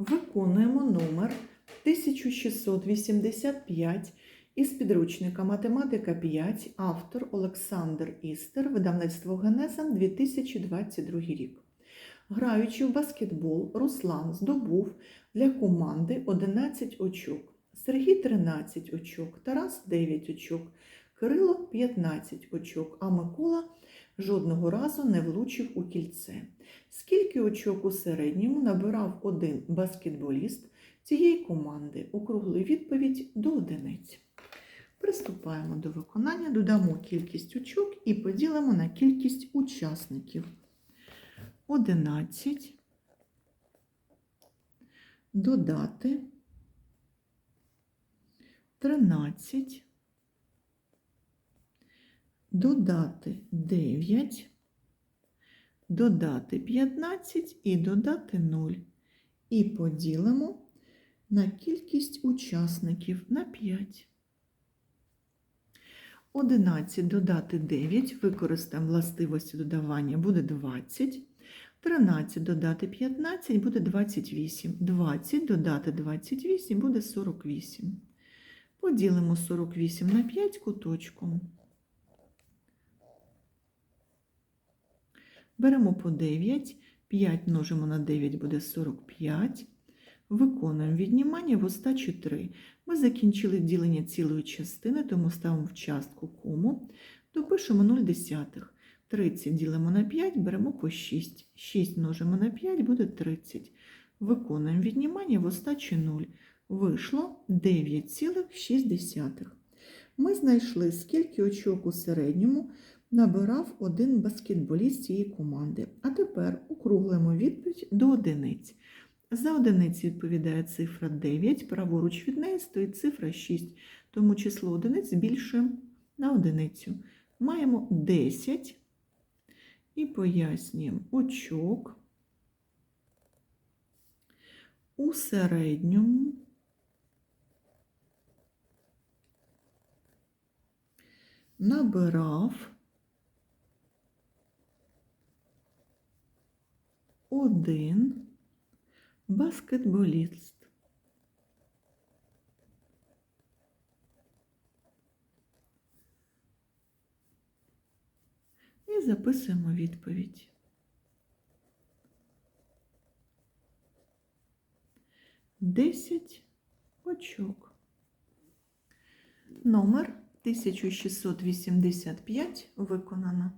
Виконуємо номер 1685 із підручника Математика 5, автор Олександр Істер, видавництво Генеза 2022 рік. Граючи в баскетбол, Руслан здобув для команди 11 очок, Сергій 13 очок, Тарас 9 очок, Кирило 15 очок, а Микола жодного разу не влучив у кільце. Скільки очок у середньому набирав один баскетболіст цієї команди? Округли відповідь до одиниць. Приступаємо до виконання, додамо кількість очок і поділимо на кількість учасників. 11 додати 13 додати 9 додати 15 і додати 0. І поділимо на кількість учасників на 5. 11 додати 9, використаємо властивості додавання, буде 20. 13 додати 15 буде 28. 20 додати 28 буде 48. Поділимо 48 на 5 куточком. Беремо по 9, 5 множимо на 9 буде 45. Виконуємо віднімання в остачі 3. Ми закінчили ділення цілої частини, тому ставимо в частку кому, допишемо 0 десятих. 30 ділимо на 5, беремо по 6. 6 множимо на 5 буде 30. Виконуємо віднімання в остачі 0. Вийшло 9,6. Ми знайшли, скільки очок у середньому набирав один баскетболіст цієї команди. А тепер округлимо відповідь до одиниць. За одиниці відповідає цифра 9, праворуч від неї стоїть цифра 6, тому число одиниць збільшуємо на одиницю. Маємо 10 і пояснюємо очок у середньому набирав один баскетболіст. І записуємо відповідь. Десять очок. Номер 1685 виконано.